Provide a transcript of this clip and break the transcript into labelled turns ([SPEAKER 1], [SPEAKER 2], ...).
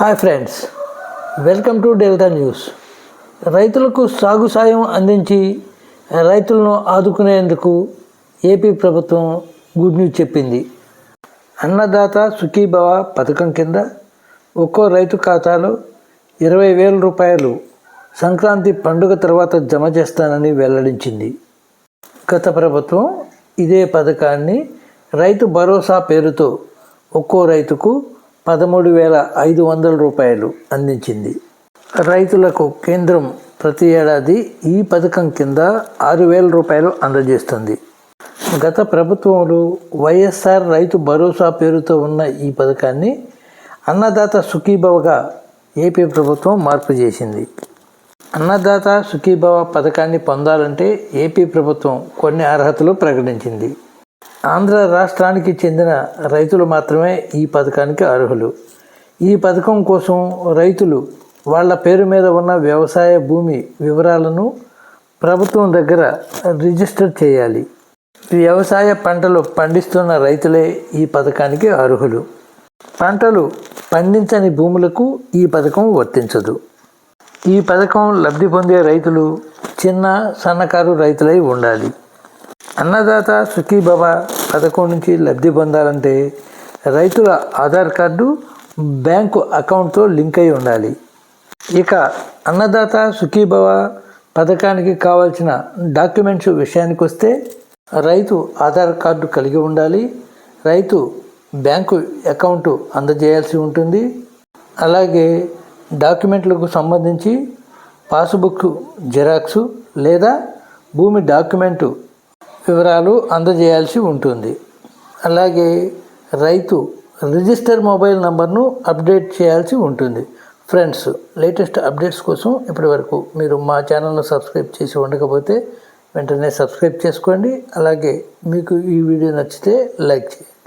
[SPEAKER 1] Hi friends welcome to Devatha news. రైతులకు సాగు సాయం అందించి రైతులను ఆదుకునేందుకు ఏపీ ప్రభుత్వం గుడ్ న్యూస్ చెప్పింది. అన్నదాత సుఖీభవ పథకం కింద ఒక్కో రైతు ఖాతాలో ఇరవై వేల రూపాయలు సంక్రాంతి పండుగ తర్వాత జమ చేస్తానని వెల్లడించింది. గత ప్రభుత్వం ఇదే పథకాన్ని రైతు భరోసా పేరుతో ఒక్కో రైతుకు పదమూడు వేల ఐదు వందల రూపాయలు అందించింది. రైతులకు కేంద్రం ప్రతి ఏడాది ఈ పథకం కింద ఆరు వేల రూపాయలు అందజేస్తుంది. గత ప్రభుత్వంలో వైఎస్ఆర్ రైతు భరోసా పేరుతో ఉన్న ఈ పథకాన్ని అన్నదాత సుఖీభవగా ఏపీ ప్రభుత్వం మార్పు చేసింది. అన్నదాత సుఖీభవ పథకాన్ని పొందాలంటే ఏపీ ప్రభుత్వం కొన్ని అర్హతలు ప్రకటించింది. ఆంధ్ర రాష్ట్రానికి చెందిన రైతులు మాత్రమే ఈ పథకానికి అర్హులు. ఈ పథకం కోసం రైతులు వాళ్ళ పేరు మీద ఉన్న వ్యవసాయ భూమి వివరాలను ప్రభుత్వం దగ్గర రిజిస్టర్ చేయాలి. వ్యవసాయ పంటలు పండిస్తున్న రైతులే ఈ పథకానికి అర్హులు. పంటలు పండించని భూములకు ఈ పథకం వర్తించదు. ఈ పథకం లబ్ధి పొందే రైతులు చిన్న సన్నకారు రైతులై ఉండాలి. అన్నదాత సుఖీభవ పథకం నుంచి లబ్ధి పొందాలంటే రైతుల ఆధార్ కార్డు బ్యాంకు అకౌంట్తో లింక్ అయి ఉండాలి. ఇక అన్నదాత సుఖీభవ పథకానికి కావాల్సిన డాక్యుమెంట్స్ విషయానికి వస్తే రైతు ఆధార్ కార్డు కలిగి ఉండాలి. రైతు బ్యాంకు అకౌంట్ అందజేయాల్సి ఉంటుంది. అలాగే డాక్యుమెంట్లకు సంబంధించి పాస్బుక్ జిరాక్సు లేదా భూమి డాక్యుమెంటు వివరాలు అందజేయాల్సి ఉంటుంది. అలాగే రైతు రిజిస్టర్ మొబైల్ నంబర్ను అప్డేట్ చేయాల్సి ఉంటుంది. ఫ్రెండ్స్ లేటెస్ట్ అప్డేట్స్ కోసం ఇప్పటివరకు మీరు మా ఛానల్ను సబ్స్క్రైబ్ చేసి ఉండకపోతే వెంటనే సబ్స్క్రైబ్ చేసుకోండి. అలాగే మీకు ఈ వీడియో నచ్చితే లైక్ చేయండి.